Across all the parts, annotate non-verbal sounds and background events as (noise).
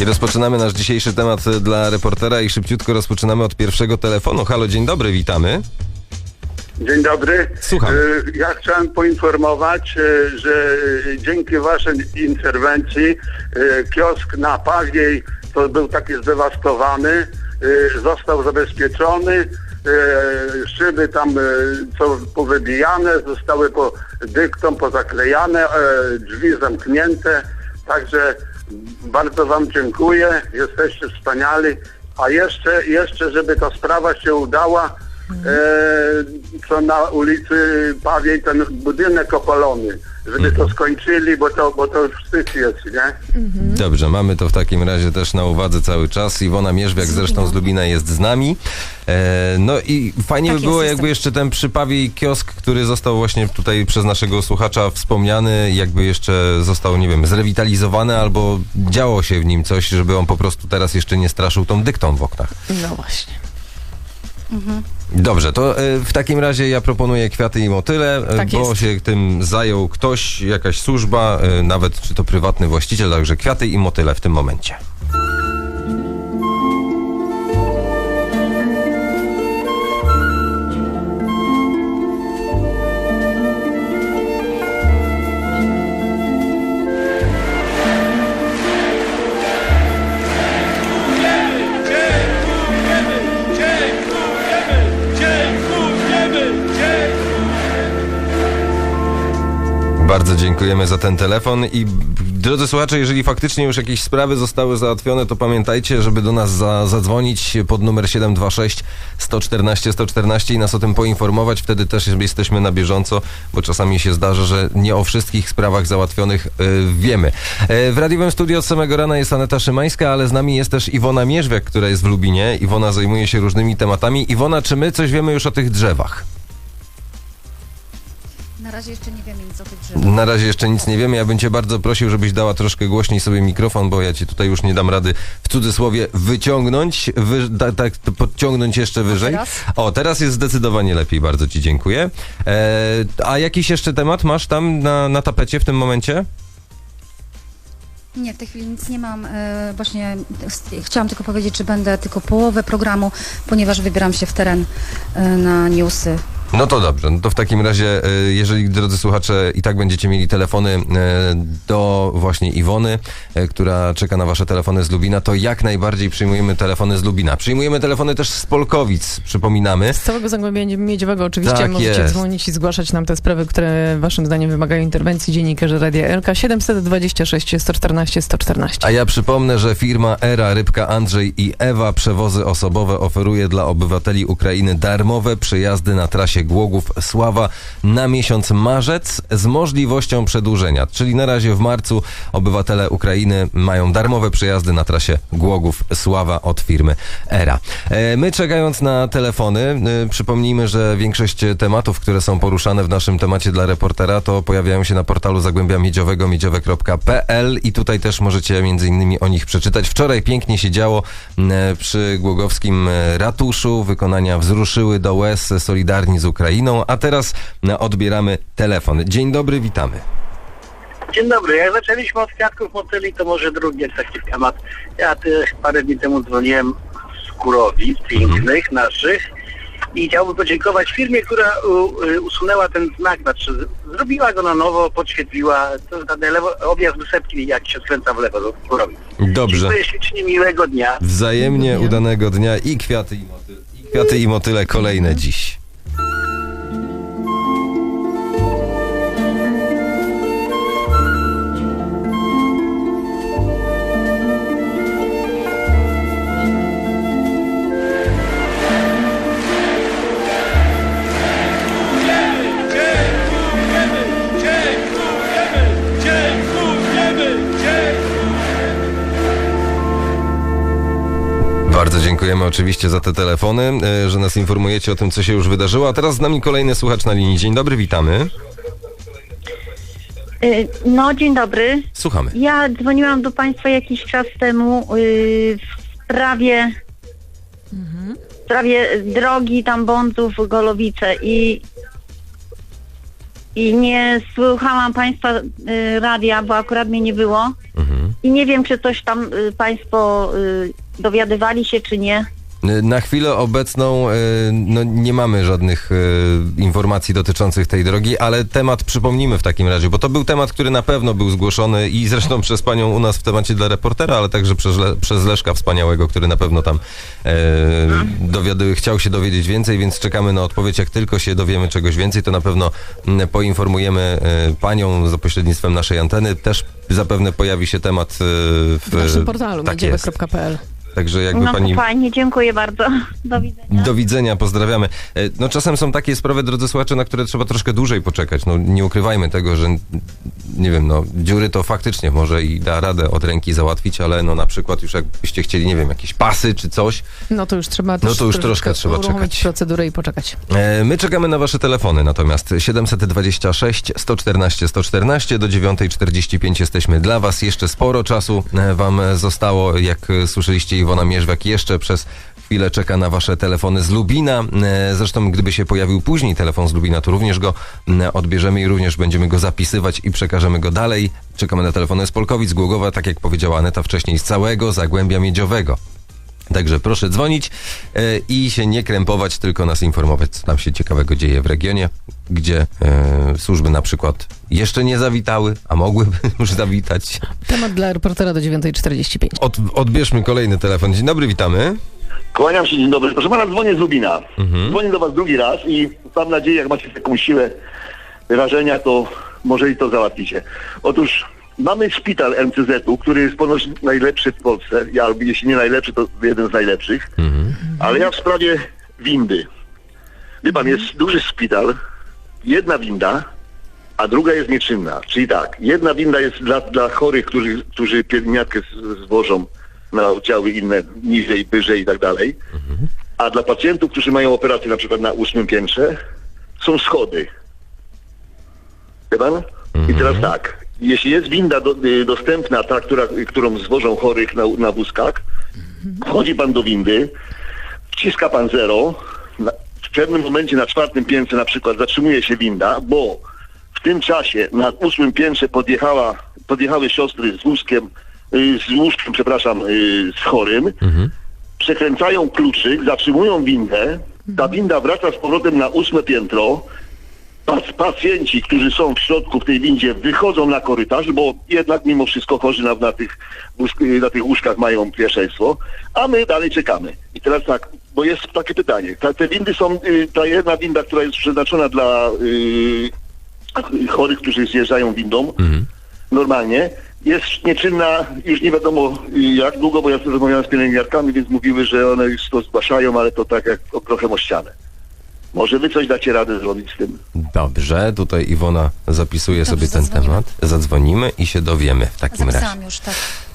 I rozpoczynamy nasz dzisiejszy temat e, dla reportera i szybciutko rozpoczynamy od pierwszego telefonu. Halo, dzień dobry, witamy. Dzień dobry. Słucham. E, Ja chciałem poinformować, e, że dzięki waszej interwencji kiosk na Pawiej, to był taki zdewastowany, został zabezpieczony. Szyby tam są powybijane, zostały po dyktą pozaklejane, drzwi zamknięte. Także bardzo wam dziękuję, jesteście wspaniali. A jeszcze, jeszcze żeby ta sprawa się udała, co na ulicy Pawiej ten budynek opalony, żeby to skończyli, bo to, bo to już wstyd jest, nie? Dobrze, mamy to w takim razie też na uwadze cały czas. Iwona Mierzwiak zresztą z Lubina jest z nami. E, no i fajnie Tak by było jest, jakby jeszcze ten przypawiej kiosk, który został właśnie tutaj przez naszego słuchacza wspomniany, jakby jeszcze został, nie wiem, zrewitalizowany albo działo się w nim coś, żeby on po prostu teraz jeszcze nie straszył tą dyktą w oknach. No właśnie. Dobrze, to e, w takim razie ja proponuję kwiaty i motyle, e, Tak bo jest. się tym zajął ktoś, jakaś służba, e, nawet czy to prywatny właściciel, także kwiaty i motyle w tym momencie. Bardzo dziękujemy za ten telefon i drodzy słuchacze, jeżeli faktycznie już jakieś sprawy zostały załatwione, to pamiętajcie, żeby do nas za, zadzwonić pod numer 726 114 114 i nas o tym poinformować. Wtedy też jesteśmy na bieżąco, bo czasami się zdarza, że nie o wszystkich sprawach załatwionych y, wiemy. E, w radiowym studiu od samego rana jest Aneta Szymańska, ale z nami jest też Iwona Mierzwiak, która jest w Lubinie. Iwona zajmuje się różnymi tematami. Iwona, czy my coś wiemy już o tych drzewach? Na razie jeszcze nie wiemy nic o tych drzewach. Na razie jeszcze nic nie wiemy. Ja bym cię bardzo prosił, żebyś dała troszkę głośniej sobie mikrofon, bo ja ci tutaj już nie dam rady w cudzysłowie wyciągnąć, wy, da, tak podciągnąć jeszcze wyżej. teraz? O, teraz jest zdecydowanie lepiej, bardzo ci dziękuję. E, a jakiś jeszcze temat masz tam na, na tapecie w tym momencie? Nie, w tej chwili nic nie mam. E, właśnie chciałam tylko powiedzieć, że będę tylko połowę programu, ponieważ wybieram się w teren e, na newsy. No to dobrze, no to w takim razie, e, jeżeli drodzy słuchacze i tak będziecie mieli telefony e, do właśnie Iwony, e, która czeka na wasze telefony z Lubina, to jak najbardziej przyjmujemy telefony z Lubina. Przyjmujemy telefony też z Polkowic, przypominamy. Z całego Zagłębia Miedziowego oczywiście Tak możecie jest. dzwonić i zgłaszać nam te sprawy, które waszym zdaniem wymagają interwencji dziennikarzy Radia LK 726 114 114. A ja przypomnę, że firma Era, Rybka Andrzej i Ewa Przewozy Osobowe oferuje dla obywateli Ukrainy darmowe przejazdy na trasie Głogów-Sława na miesiąc marzec z możliwością przedłużenia. Czyli na razie w marcu obywatele Ukrainy mają darmowe przejazdy na trasie Głogów-Sława od firmy Era. E, My czekając na telefony, y, przypomnijmy, że większość tematów, które są poruszane w naszym temacie dla reportera, to pojawiają się na portalu Zagłębia Miedziowego, miedziowe.pl i tutaj też możecie między innymi o nich przeczytać. Wczoraj pięknie się działo m, przy Głogowskim e, ratuszu. Wykonania wzruszyły do łez Solidarni z Ukrainą, a teraz odbieramy telefon. Dzień dobry, witamy. Dzień dobry. Jak zaczęliśmy od kwiatków motyli, to może drugi taki temat. Ja też parę dni temu dzwoniłem z Kurowic pięknych naszych i chciałbym podziękować firmie, która u, y, usunęła ten znak, znaczy zrobiła go na nowo, podświetliła to na lewo, objazd wysepki, jak się skręca w lewo do Kurowic. Dobrze. Dziękuję ślicznie, miłego dnia. Wzajemnie udanego dnia i kwiaty i motyle, i, kwiaty i motyle kolejne dziś. Dziękujemy oczywiście za te telefony, e, że nas informujecie o tym, co się już wydarzyło. A teraz z nami kolejny słuchacz na linii. Dzień dobry, witamy. Y, No, dzień dobry. Słuchamy. Ja dzwoniłam do Państwa jakiś czas temu y, w sprawie, w sprawie drogi tam Bądzów, Golowice i, i nie słuchałam Państwa y, radia, bo akurat mnie nie było. Mhm. I nie wiem, czy coś tam y, Państwo y, dowiadywali się, czy nie. E, Na chwilę obecną e, no, nie mamy żadnych e, informacji dotyczących tej drogi, ale temat przypomnimy w takim razie, bo to był temat, który na pewno był zgłoszony i zresztą (laughs) przez panią u nas w temacie dla reportera, ale także przez, Le- przez Leszka Wspaniałego, który na pewno tam e, dowiady, chciał się dowiedzieć więcej, więc czekamy na odpowiedź. Jak tylko się dowiemy czegoś więcej, to na pewno mm, poinformujemy panią za pośrednictwem naszej anteny. Też zapewne pojawi się temat w, W naszym portalu tak jest. Także jakby No pani... fajnie, dziękuję bardzo. Do widzenia. Do widzenia, pozdrawiamy. E, No czasem są takie sprawy, drodzy słuchacze, na które trzeba troszkę dłużej poczekać. No nie ukrywajmy tego, że nie wiem, no dziury to faktycznie może i da radę od ręki załatwić, ale no na przykład już jakbyście chcieli, nie wiem, jakieś pasy czy coś, No to już trzeba No to już troszkę trzeba czekać. procedurę i poczekać. E, My czekamy na wasze telefony natomiast 726 114 114 do 9.45 jesteśmy dla was. Jeszcze sporo czasu e, wam zostało. Jak e, słyszeliście Iwona Mierzwiak jeszcze przez chwilę czeka na wasze telefony z Lubina. E, Zresztą gdyby się pojawił później telefon z Lubina, to również go odbierzemy i również będziemy go zapisywać i przekażemy go dalej. Czekamy na telefony z Polkowic, Głogowa, tak jak powiedziała Aneta wcześniej, z całego Zagłębia Miedziowego. Także proszę dzwonić e, i się nie krępować, tylko nas informować, co tam się ciekawego dzieje w regionie, gdzie e, służby na przykład jeszcze nie zawitały, a mogłyby (laughs) już zawitać. Temat dla reportera do 9.45. Od, odbierzmy kolejny telefon. Dzień dobry, witamy. Kłaniam się, dzień dobry. Proszę pana, dzwonię z Lubina. Dzwonię do was drugi raz i mam nadzieję, jak macie taką siłę wyrażenia, to może i to załatwicie. Otóż mamy szpital MCZ-u, który jest ponoć najlepszy w Polsce. Ja, jeśli nie najlepszy, to jeden z najlepszych. Ale ja w sprawie windy. Wie pan, jest duży szpital, jedna winda, a druga jest nieczynna. Czyli tak, jedna winda jest dla, dla chorych, którzy, którzy pielęgniarkę z- zwożą na oddziały inne, niżej, wyżej i tak dalej. A dla pacjentów, którzy mają operację na przykład na ósmym piętrze, są schody. Pan? I teraz tak, jeśli jest winda do, y, dostępna, ta, która, którą zwożą chorych na, na wózkach, wchodzi pan do windy, wciska pan zero, na, w pewnym momencie na czwartym piętrze na przykład zatrzymuje się winda, bo w tym czasie na ósmym piętrze podjechała, podjechały siostry z wózkiem, y, z łóżkiem, przepraszam, y, z chorym, przekręcają kluczyk, zatrzymują windę, ta winda wraca z powrotem na ósme piętro, Pac- pacjenci, którzy są w środku w tej windzie, wychodzą na korytarz, bo jednak mimo wszystko chorzy na, na, tych, łóżk- na tych łóżkach mają pierwszeństwo, a my dalej czekamy. I teraz tak, bo jest takie pytanie. Ta, te windy są, y, ta jedna winda, która jest przeznaczona dla y, chorych, którzy zjeżdżają windą, normalnie, jest nieczynna już nie wiadomo y, jak długo, bo ja sobie rozmawiałem z pielęgniarkami, więc mówiły, że one już to zgłaszają, ale to tak jak okrochem o ścianę. Może wy coś dacie radę zrobić z tym? Dobrze, tutaj Iwona zapisuje Dobrze, sobie ten zadzwonimy. temat. Zadzwonimy i się dowiemy w takim razie. Zapisałam już, tak.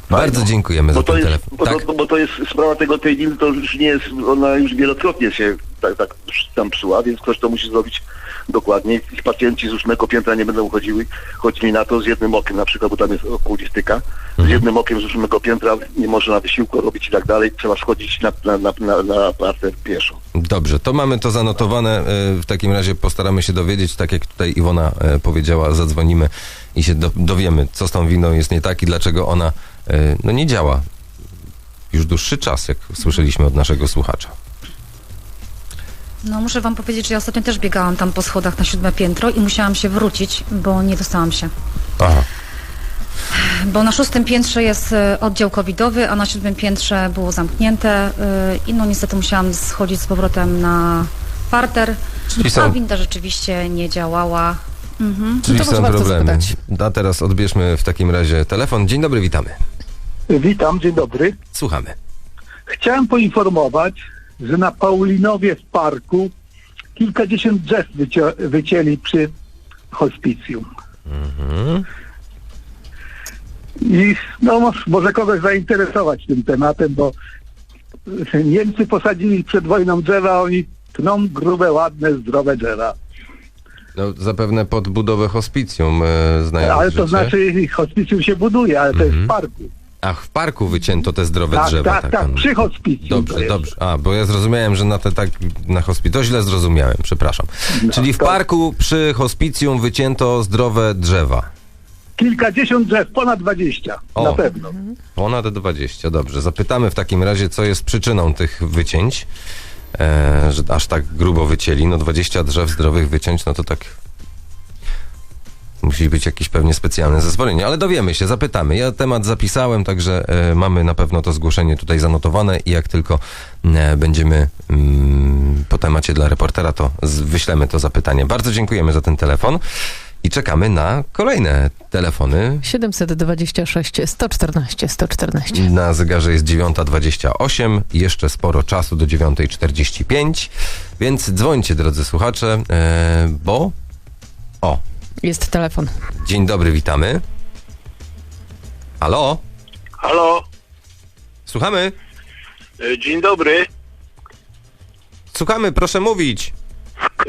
Bardzo dziękujemy za ten jest, telefon. bo, Tak, to, bo to jest sprawa tego tej to już nie jest, ona już wielokrotnie się tak, tak tam przyła, więc ktoś to musi zrobić dokładnie. I pacjenci z ósmego piętra nie będą chodziły, chodzili na to z jednym okiem na przykład, bo tam jest okulistyka. Z Mhm. jednym okiem z ósmego piętra nie można wysiłku robić i tak dalej. Trzeba schodzić na, na, na, na, na pieszo. Dobrze, to mamy to zanotowane. E, W takim razie postaramy się dowiedzieć, tak jak tutaj Iwona e, powiedziała, zadzwonimy i się do, dowiemy, co z tą winą jest nie tak i dlaczego ona no, nie działa już dłuższy czas, jak słyszeliśmy od naszego słuchacza. No muszę wam powiedzieć, że ja ostatnio też biegałam tam po schodach na siódme piętro i musiałam się wrócić, bo nie dostałam się. Aha. Bo na szóstym piętrze jest e, oddział covidowy, a na siódmym piętrze było zamknięte e, i no niestety musiałam schodzić z powrotem na parter, Czyli a są, winda rzeczywiście nie działała. Mhm. czyli to może są problemy. A teraz odbierzmy w takim razie telefon. Dzień dobry, witamy. Witam, dzień dobry. Słuchamy. Chciałem poinformować, że na Paulinowie w parku kilkadziesiąt drzew wycio- wycięli przy hospicjum. I no, mo- może kogoś zainteresować tym tematem, bo Niemcy posadzili przed wojną drzewa, oni tną grube, ładne, zdrowe drzewa. No, zapewne pod budowę hospicjum e, znają Ale życie. to znaczy hospicjum się buduje, ale to jest w parku. Ach, w parku wycięto te zdrowe Tak, drzewa. tak, tak, pan- przy hospicjum. Dobrze, dobrze. A, bo ja zrozumiałem, że na te tak na hospicjum. To źle zrozumiałem, przepraszam. Czyli w to- parku przy hospicjum wycięto zdrowe drzewa. Kilkadziesiąt drzew, ponad 20, O. na pewno. Ponad 20, dobrze. Zapytamy w takim razie, co jest przyczyną tych wycięć, e, że aż tak grubo wycięli. No 20 drzew zdrowych wyciąć, no to tak musi być jakieś pewnie specjalne zezwolenie, ale dowiemy się, zapytamy. Ja temat zapisałem, także e, mamy na pewno to zgłoszenie tutaj zanotowane i jak tylko e, będziemy mm, po temacie dla reportera, to z, wyślemy to zapytanie. Bardzo dziękujemy za ten telefon i czekamy na kolejne telefony 726 114 114. na zegarze jest 9.28, jeszcze sporo czasu do 9.45, więc dzwońcie, drodzy słuchacze, e, bo... O, Jest telefon. dzień dobry, witamy. Halo? Halo, Słuchamy? e, dzień dobry. Słuchamy, proszę mówić.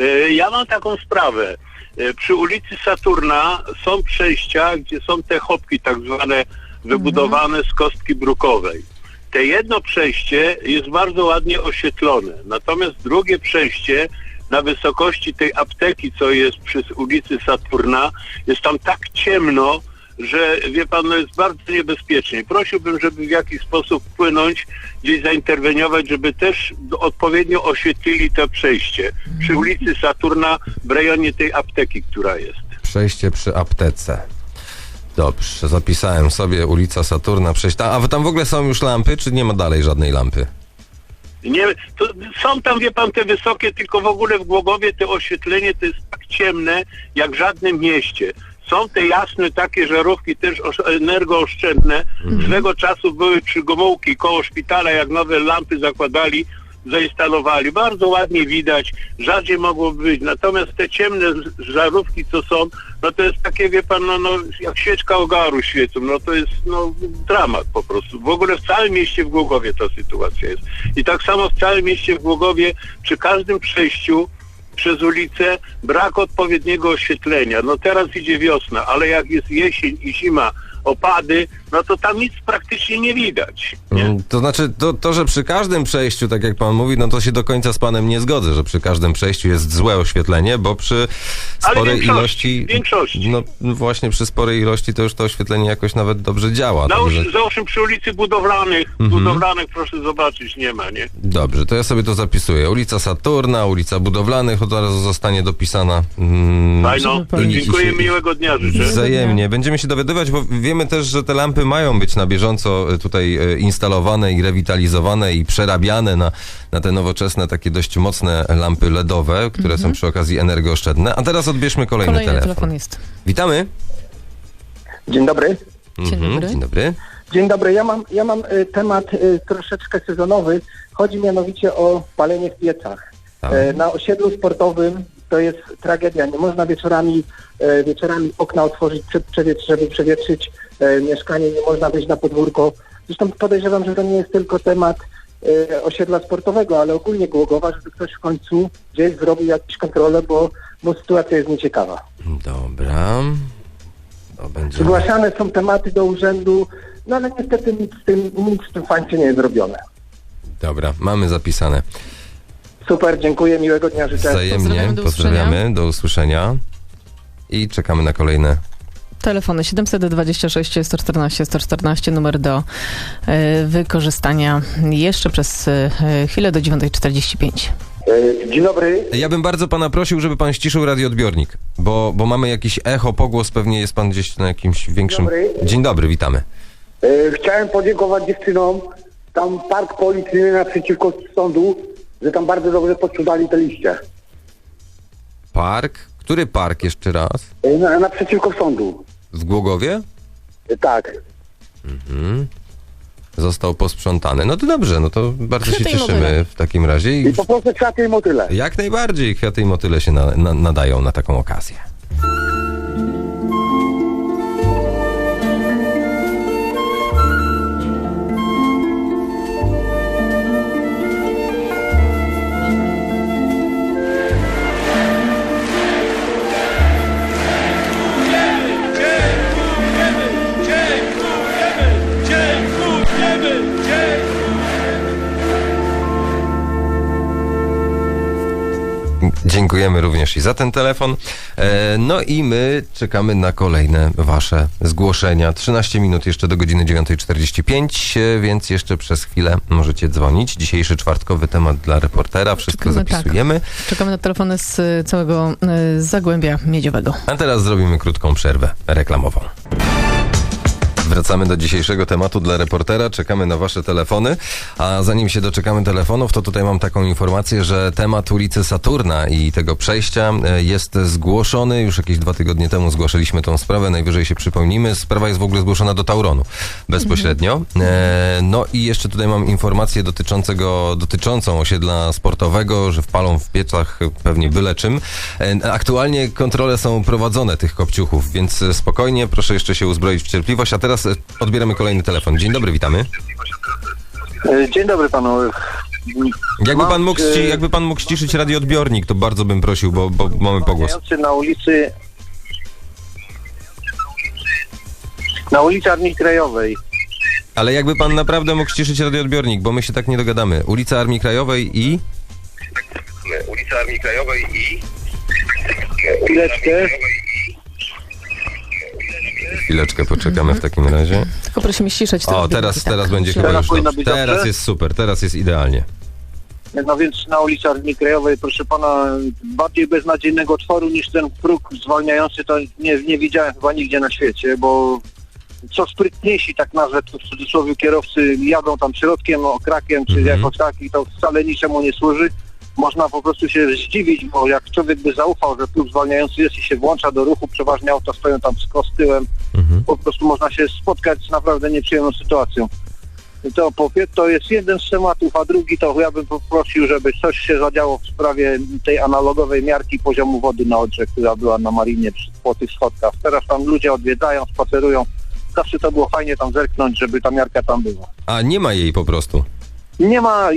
E, Ja mam taką sprawę. E, Przy ulicy Saturna są przejścia, gdzie są te chopki tak zwane wybudowane z kostki brukowej. Te jedno przejście jest bardzo ładnie oświetlone, natomiast drugie przejście na wysokości tej apteki, co jest przy ulicy Saturna, jest tam tak ciemno, że wie pan, no jest bardzo niebezpiecznie. Prosiłbym, żeby w jakiś sposób wpłynąć, gdzieś zainterweniować, żeby też odpowiednio oświetlili to przejście przy ulicy Saturna w rejonie tej apteki, która jest. Przejście przy aptece. Dobrze, zapisałem sobie ulica Saturna, przejście. A tam w ogóle są już lampy, czy nie ma dalej żadnej lampy? Nie, to są tam, wie pan, te wysokie, tylko w ogóle w Głogowie te oświetlenie to jest tak ciemne, jak w żadnym mieście. Są te jasne takie żarówki też osz- energooszczędne. Swego czasu były przy Gomułki koło szpitala, jak nowe lampy zakładali, zainstalowali. Bardzo ładnie widać, rzadziej mogło być. Natomiast te ciemne żarówki, co są, no to jest takie, wie pan, no, no jak świeczka ogaru świecą. No to jest no, dramat po prostu. W ogóle w całym mieście w Głogowie ta sytuacja jest. I tak samo w całym mieście w Głogowie przy każdym przejściu przez ulicę brak odpowiedniego oświetlenia. No teraz idzie wiosna, ale jak jest jesień i zima, opady, no to tam nic praktycznie nie widać. Nie? Mm, To znaczy, to, to, że przy każdym przejściu, tak jak pan mówi, no to się do końca z panem nie zgodzę, że przy każdym przejściu jest złe oświetlenie, bo przy sporej większości, ilości. większości. No właśnie przy sporej ilości to już to oświetlenie jakoś nawet dobrze działa. Załóż, Także, załóżmy przy ulicy budowlanych, Mhm. budowlanych proszę zobaczyć, nie ma, nie? dobrze, to ja sobie to zapisuję. Ulica Saturna, ulica Budowlanych od razu zostanie dopisana. Mm, Fajno, dziękuję, i- miłego dnia życzę. Wzajemnie. Będziemy się dowiadywać, bo wiemy też, że te lampy mają być na bieżąco e, tutaj e, instalowane i rewitalizowane i przerabiane na, na te nowoczesne, takie dość mocne lampy LEDowe, które są przy okazji energooszczędne. A teraz odbierzmy kolejny, Kolejny telefon. telefon jest. Witamy. Dzień dobry. Dzień Mhm, dobry. Dzień dobry. Dzień dobry. Ja mam, ja mam y, temat y, troszeczkę sezonowy. Chodzi mianowicie o palenie w piecach. Tak. E, na osiedlu sportowym to jest tragedia. Nie można wieczorami, e, wieczorami okna otworzyć, przewietrz, żeby przewietrzyć e, mieszkanie. Nie można wyjść na podwórko. Zresztą podejrzewam, że to nie jest tylko temat e, osiedla sportowego, ale ogólnie Głogowa, żeby ktoś w końcu gdzieś zrobił jakąś kontrolę, bo, bo sytuacja jest nieciekawa. Dobra. Będzie... Zgłaszane są tematy do urzędu, no ale niestety nic z tym, nic w tym fakcie nie jest zrobione. Dobra, mamy zapisane. Super, dziękuję, miłego dnia życzę. Wzajemnie. Pozdrawiamy, do Pozdrawiamy. Do usłyszenia. I czekamy na kolejne Telefony 726 114 114, numer do e, wykorzystania jeszcze przez e, chwilę do 9.45. E, Dzień dobry. Ja bym bardzo pana prosił, żeby pan ściszył radioodbiornik, bo, bo mamy jakiś echo, pogłos, pewnie jest pan gdzieś na jakimś większym... dobry. Dzień dobry, witamy. Chciałem podziękować dziewczynom. Tam park policyjny naprzeciwko sądu, że tam bardzo dobrze podsuwali te liście. Park? Który park jeszcze raz? Na, naprzeciwko sądu. W Głogowie? Tak. Został posprzątany. No to dobrze, no to bardzo się Kwiaty i cieszymy motyle. w takim razie. I I po prostu kwiaty i motyle. jak najbardziej kwiaty i motyle się na, na, nadają na taką okazję. Dziękujemy również i za ten telefon. E, no i my czekamy na kolejne wasze zgłoszenia. 13 minut jeszcze do godziny 9.45, e, więc jeszcze przez chwilę możecie dzwonić. Dzisiejszy czwartkowy temat dla reportera. Wszystko Czekamy, tak. zapisujemy. Czekamy na telefony z całego y, Zagłębia Miedziowego. A teraz zrobimy krótką przerwę reklamową. Wracamy do dzisiejszego tematu dla reportera. Czekamy na Wasze telefony. A zanim się doczekamy telefonów, to tutaj mam taką informację, że temat ulicy Saturna i tego przejścia e, jest zgłoszony. Już jakieś dwa tygodnie temu zgłaszaliśmy tą sprawę. Najwyżej się przypomnimy. Sprawa jest w ogóle zgłoszona do Tauronu bezpośrednio. E, no i jeszcze tutaj mam informację dotyczącego, dotyczącą osiedla sportowego, że wpalą w piecach pewnie byle czym. E, aktualnie kontrole są prowadzone tych kopciuchów, więc spokojnie, proszę jeszcze się uzbroić w cierpliwość. A teraz e, odbieramy kolejny telefon. Dzień dobry, witamy. E, Dzień dobry panu. Jakby pan mógł, e, ści- jakby pan mógł ściszyć radioodbiornik, to bardzo bym prosił, bo, bo mamy pogłos. Na ulicy na ulicy Armii Krajowej. Ale jakby pan naprawdę mógł ściszyć radioodbiornik, bo my się tak nie dogadamy. Ulica Armii Krajowej i... Ulica Armii Krajowej i... Chwileczkę. Chwileczkę poczekamy w takim razie. Tylko prosimy ściszać O, teraz, tak. teraz będzie chyba Teraz już dobrze. Teraz jest super, teraz jest idealnie. No więc na ulicy Armii Krajowej, proszę pana, bardziej beznadziejnego otworu niż ten próg zwalniający to nie, nie widziałem chyba nigdzie na świecie, bo co sprytniejsi, tak nazwę to w cudzysłowie kierowcy, jadą tam środkiem, okrakiem, czy Mhm. jakoś tak i to wcale niczemu nie służy. Można po prostu się zdziwić, bo jak człowiek by zaufał, że próg zwalniający jest i się włącza do ruchu, przeważnie auta stoją tam skos tyłem, Mhm. po prostu można się spotkać z naprawdę nieprzyjemną sytuacją. I To, to jest jeden z tematów, a drugi to ja bym poprosił, żeby coś się zadziało w sprawie tej analogowej miarki poziomu wody na Odrze, która była na Marinie przy, po tych schodkach. Teraz tam ludzie odwiedzają, spacerują. Zawsze to było fajnie tam zerknąć, żeby ta miarka tam była. A nie ma jej po prostu. Nie ma,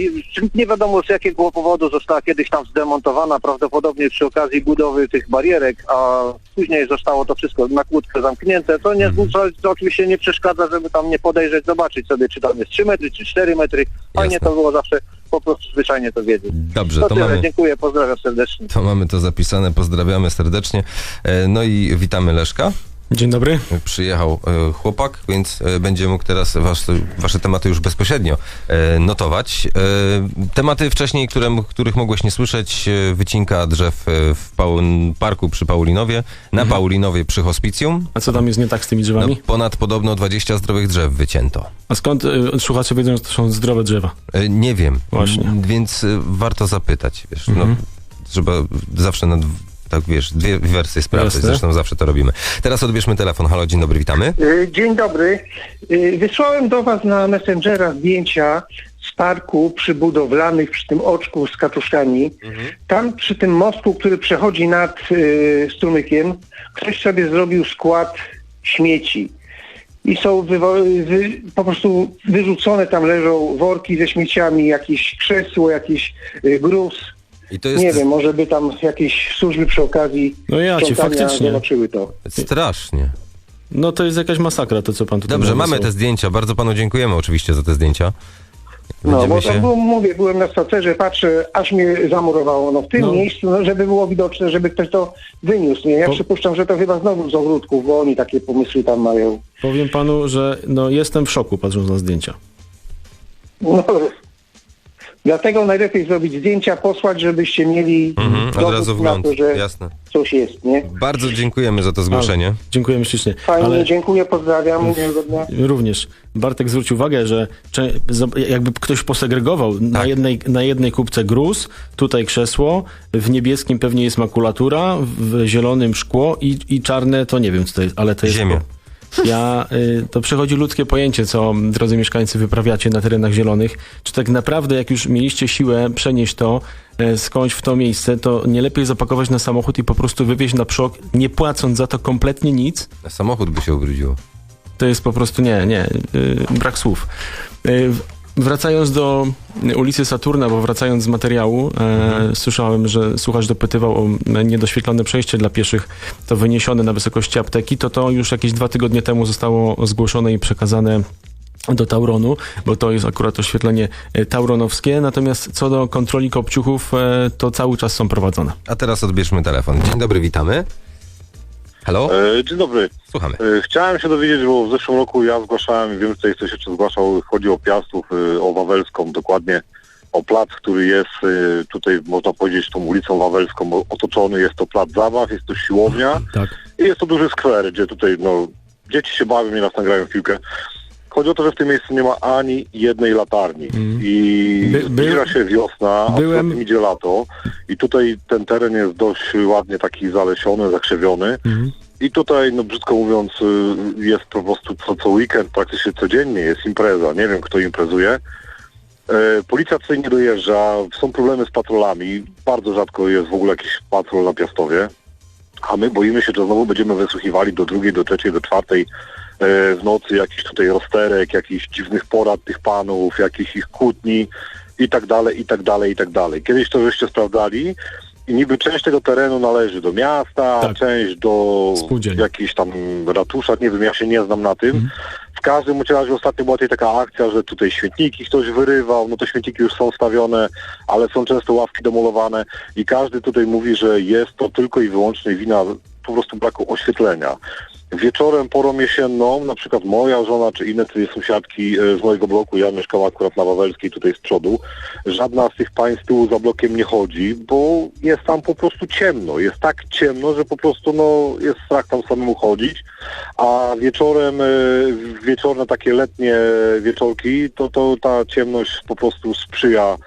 nie wiadomo z jakiego powodu została kiedyś tam zdemontowana, prawdopodobnie przy okazji budowy tych barierek, a później zostało to wszystko na kłódkę zamknięte. To, nie, to, to oczywiście nie przeszkadza, żeby tam nie podejrzeć, zobaczyć sobie, czy tam jest 3 metry, czy 4 metry. Fajnie Jasne. to było zawsze po prostu zwyczajnie to wiedzieć. Dobrze, To to tyle, mamy, dziękuję, pozdrawiam serdecznie. to mamy to zapisane, pozdrawiamy serdecznie. E, No i witamy Leszka. Dzień dobry. Przyjechał e, chłopak, więc e, będzie mógł teraz was, wasze tematy już bezpośrednio e, notować. Tematy wcześniej, które, których mogłeś nie słyszeć, wycinka drzew w parku przy Paulinowie, na Paulinowie przy hospicjum. A co tam jest nie tak z tymi No, drzewami? ponad podobno 20 zdrowych drzew wycięto. A skąd słuchacze wiedzą, że to są zdrowe drzewa? Nie wiem, Właśnie. Więc warto zapytać, wiesz, Mhm. no, trzeba zawsze na, dw- tak wiesz, dwie wersje sprawdzić, Jasne. zresztą zawsze to robimy. Teraz odbierzmy telefon. Halo, dzień dobry, witamy. Y, Dzień dobry. Y, Wysłałem do Was na Messengera zdjęcia z parku przybudowlanych przy tym oczku z kaczuszkami. Tam przy tym mostku, który przechodzi nad y, strumykiem, ktoś sobie zrobił skład śmieci. I są wywo- wy, po prostu wyrzucone, tam leżą worki ze śmieciami, jakieś krzesło, jakiś y, gruz. I to jest Nie wiem, może by tam jakieś służby przy okazji No ja ci sprzątania faktycznie. zobaczyły to. strasznie. No to jest jakaś masakra, to co pan tutaj Dobrze, mamy te zdjęcia. Bardzo panu dziękujemy oczywiście za te zdjęcia. No, Będziemy bo się... to było, mówię, byłem na spacerze, patrzę, aż mnie zamurowało. No w tym No. miejscu, no, żeby było widoczne, żeby ktoś to wyniósł. Nie? Ja Po- przypuszczam, że to chyba znowu z ogródków, bo oni takie pomysły tam mają. Powiem panu, że no, jestem w szoku patrząc na zdjęcia. No, dlatego najlepiej zrobić zdjęcia, posłać, żebyście mieli Mhm, od dowód razu na wgląd. to, że Jasne. coś jest, nie? Bardzo dziękujemy za to zgłoszenie. Dziękujemy ślicznie. Fajnie, Ale dziękuję, pozdrawiam, dnia. również Bartek zwrócił uwagę, że jakby ktoś posegregował na, Tak. jednej, na jednej kubce gruz, tutaj krzesło, w niebieskim pewnie jest makulatura, w zielonym szkło i, i czarne to nie wiem co to jest, ale to jest... Ziemia. Ja, y, to przechodzi ludzkie pojęcie, co drodzy mieszkańcy wyprawiacie na terenach zielonych. Czy tak naprawdę, jak już mieliście siłę przenieść to e, skądś w to miejsce, to nie lepiej zapakować na samochód i po prostu wywieźć na przok, nie płacąc za to kompletnie nic? Samochód by się ubrudziło. To jest po prostu nie, nie, y, brak słów. Wracając do ulicy Saturna, bo wracając z materiału, e, słyszałem, że słuchacz dopytywał o niedoświetlone przejście dla pieszych, to wyniesione na wysokości apteki, to to już jakieś dwa tygodnie temu zostało zgłoszone i przekazane do Tauronu, bo to jest akurat oświetlenie e, tauronowskie, natomiast co do kontroli kopciuchów, e, to cały czas są prowadzone. A teraz odbierzmy telefon. Dzień dobry, witamy. Halo? E, Dzień dobry. Słuchamy. E, Chciałem się dowiedzieć, bo w zeszłym roku ja zgłaszałem, wiem, że tutaj ktoś jeszcze zgłaszał, chodzi o Piastów, e, o Wawelską, dokładnie o plac, który jest e, tutaj, można powiedzieć, tą ulicą Wawelską otoczony. Jest to plac zabaw, jest to siłownia Tak. i jest to duży skwer, gdzie tutaj, no, dzieci się bawią, nieraz nagrają piłkę. Chodzi o to, że w tym miejscu nie ma ani jednej latarni i By- zbliża się wiosna, a byłem- poza tym idzie lato i tutaj ten teren jest dość ładnie taki zalesiony, zakrzewiony. I tutaj, no brzydko mówiąc, y, jest po prostu co, co weekend, praktycznie codziennie jest impreza. Nie wiem, kto imprezuje. E, Policja tutaj nie dojeżdża, są problemy z patrolami. Bardzo rzadko jest w ogóle jakiś patrol na Piastowie. A my boimy się, że znowu będziemy wysłuchiwali do drugiej, do trzeciej, do czwartej w nocy jakichś tutaj rozterek, jakichś dziwnych porad tych panów, jakichś ich kłótni i tak dalej, i tak dalej, i tak dalej. Kiedyś to żeście sprawdzali i niby część tego terenu należy do miasta, część do jakiejś tam ratusza, nie wiem, ja się nie znam na tym. W każdym razie ostatnio była tutaj taka akcja, że tutaj śmietniki ktoś wyrywał, no to śmietniki już są stawione, ale są często ławki demolowane i każdy tutaj mówi, że jest to tylko i wyłącznie wina po prostu braku oświetlenia. Wieczorem, porą jesienną, na przykład moja żona czy inne tutaj sąsiadki e, z mojego bloku, ja mieszkam akurat na Wawelskiej tutaj z przodu, żadna z tych pań z tyłu za blokiem nie chodzi, bo jest tam po prostu ciemno. Jest tak ciemno, że po prostu no, jest strach tam samemu chodzić, a wieczorem, e, wieczorne takie letnie wieczorki, to, to ta ciemność po prostu sprzyja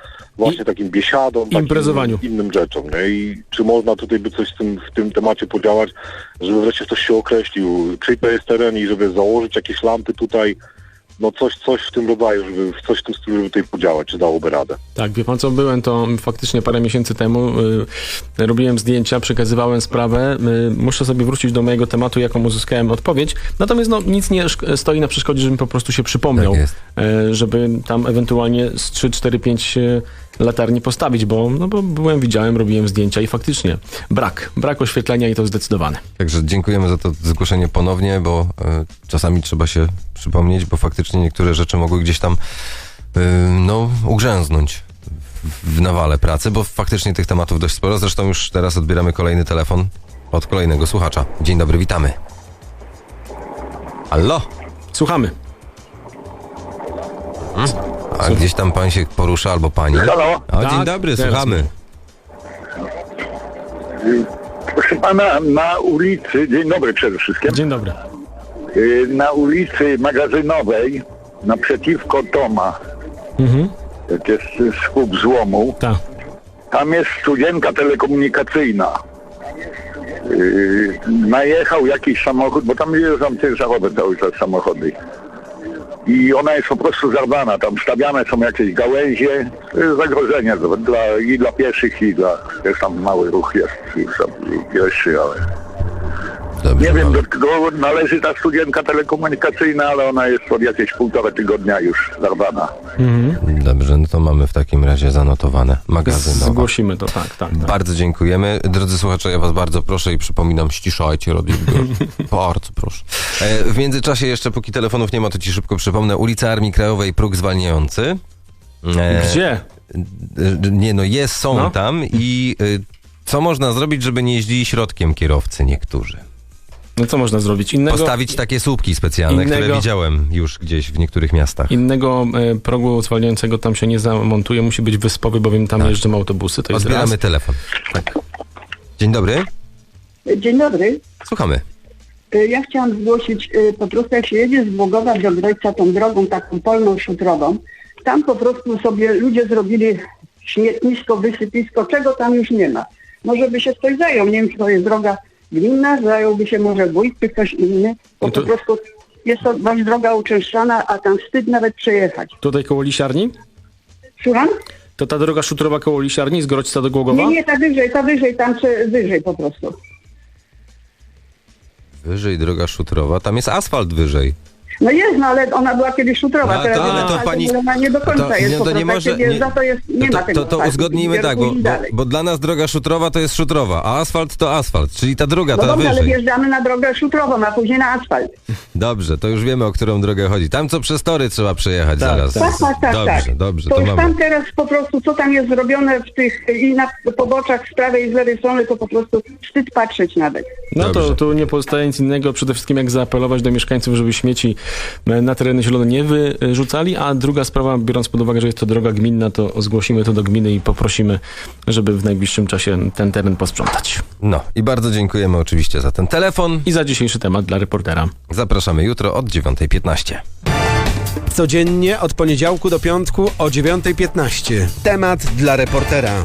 właśnie takim biesiadom, takim Imprezowaniu. innym rzeczom. Nie? I czy można tutaj by coś w tym, w tym temacie podziałać, żeby wreszcie ktoś się określił, czyj to jest teren i żeby założyć jakieś lampy tutaj, no coś, coś w tym rodzaju, żeby w coś w tym stylu, żeby tutaj podziałać, czy dałoby radę. Tak, wie pan co, byłem to faktycznie parę miesięcy temu, y, robiłem zdjęcia, przekazywałem sprawę, y, muszę sobie wrócić do mojego tematu, jaką uzyskałem odpowiedź, natomiast no, nic nie stoi na przeszkodzie, żebym po prostu się przypomniał, Tak y, żeby tam ewentualnie z 3, 4, 5 y, latarni postawić, bo, no, bo byłem, widziałem, robiłem zdjęcia i faktycznie brak, brak oświetlenia i to zdecydowane. Także dziękujemy za to zgłoszenie ponownie, bo e, czasami trzeba się przypomnieć, bo faktycznie niektóre rzeczy mogły gdzieś tam e, no, ugrzęznąć w, nawale pracy, bo faktycznie tych tematów dość sporo. Zresztą już teraz odbieramy kolejny telefon od kolejnego słuchacza. Dzień dobry, witamy. Allo? Słuchamy. Hmm? A gdzieś tam pan się porusza albo pani? Halo? O, dzień Tak, dobry, teraz słuchamy. Proszę pana, na ulicy, dzień dobry przede wszystkim. Dzień dobry. Y, Na ulicy magazynowej, naprzeciwko Toma, Mhm. to jest y, skup złomu, Tak. tam jest studienka telekomunikacyjna. Y, najechał jakiś samochód, bo tam jeżdżą ciężarowe cały czas samochody. I ona jest po prostu zarwana, tam stawiane są jakieś gałęzie, zagrożenie dla, i dla pieszych, i dla, jest tam mały ruch jest już tam pieszy, ale... nie wiem, do kogo należy ta studienka telekomunikacyjna, ale ona jest od jakieś półtora tygodnia już zarwana. Dobrze, no to mamy w takim razie zanotowane magazynowe. Zgłosimy to, tak, tak. tak. Bardzo dziękujemy. Drodzy słuchacze, ja was bardzo proszę i przypominam, ściszajcie radio. (laughs) bardzo proszę. E, w międzyczasie jeszcze, póki telefonów nie ma, to ci szybko przypomnę. Ulica Armii Krajowej, próg zwalniający. E, Gdzie? e, Nie no, jest, są No. tam i co można zrobić, żeby nie jeździli środkiem kierowcy niektórzy? No co można zrobić? Innego... Postawić takie słupki specjalne, które innego- widziałem już gdzieś w niektórych miastach. Innego e, progu zwalniającego tam się nie zamontuje, musi być wyspowy, bowiem tam jeżdżą autobusy. To jest Odbieramy raz. telefon. Tak. Dzień dobry, Dzień dobry. słuchamy. Y, Ja chciałam zgłosić, y, po prostu jak się jedzie z Głogowa do Grodźca tą drogą taką polną szutrową, tam po prostu sobie ludzie zrobili śmietnisko, wysypisko, czego tam już nie ma. Może by się ktoś zajął, nie wiem czy to jest droga gminna, zająłby się może wójt czy ktoś inny, bo No to- po prostu jest to dość droga uczęszczana, a tam wstyd nawet przejechać. Tutaj koło Lisiarni? Słucham? To ta droga szutrowa koło Lisiarni z Grodźca do Głogowa? Nie, nie, ta wyżej, ta wyżej, tam czy wyżej po prostu. Wyżej droga szutrowa, tam jest asfalt wyżej. No jest, no ale ona była kiedyś szutrowa, No teraz to- ale to asfaltem, pani- ale ona nie do końca to- jest, nie, po to nie może- nie- to jest, nie to, ma tego to, to uzgodnijmy tak, bo, bo, dalej. bo dla nas droga szutrowa to jest szutrowa, a asfalt to asfalt, czyli ta druga, No ta dobrze, ale wyżej. wjeżdżamy na drogę szutrową, a później na asfalt. Dobrze, to już wiemy, o którą drogę chodzi. Tam, co przez tory trzeba przejechać zaraz. Tak, tak, tak, dobrze, tak. dobrze, to, to już mamy. tam teraz po prostu, co tam jest zrobione w tych i na poboczach z prawej i z lewej strony, to po prostu wstyd patrzeć nawet. No to tu nie pozostaje nic innego, przede wszystkim jak zaapelować do mieszkańców, żeby śmieci na tereny zielone nie wyrzucali, a druga sprawa, biorąc pod uwagę, że jest to droga gminna, to zgłosimy to do gminy i poprosimy, żeby w najbliższym czasie ten teren posprzątać. No i bardzo dziękujemy oczywiście za ten telefon. I za dzisiejszy temat dla reportera. Zapraszamy jutro od 9.15. Codziennie od poniedziałku do piątku o 9.15. Temat dla reportera.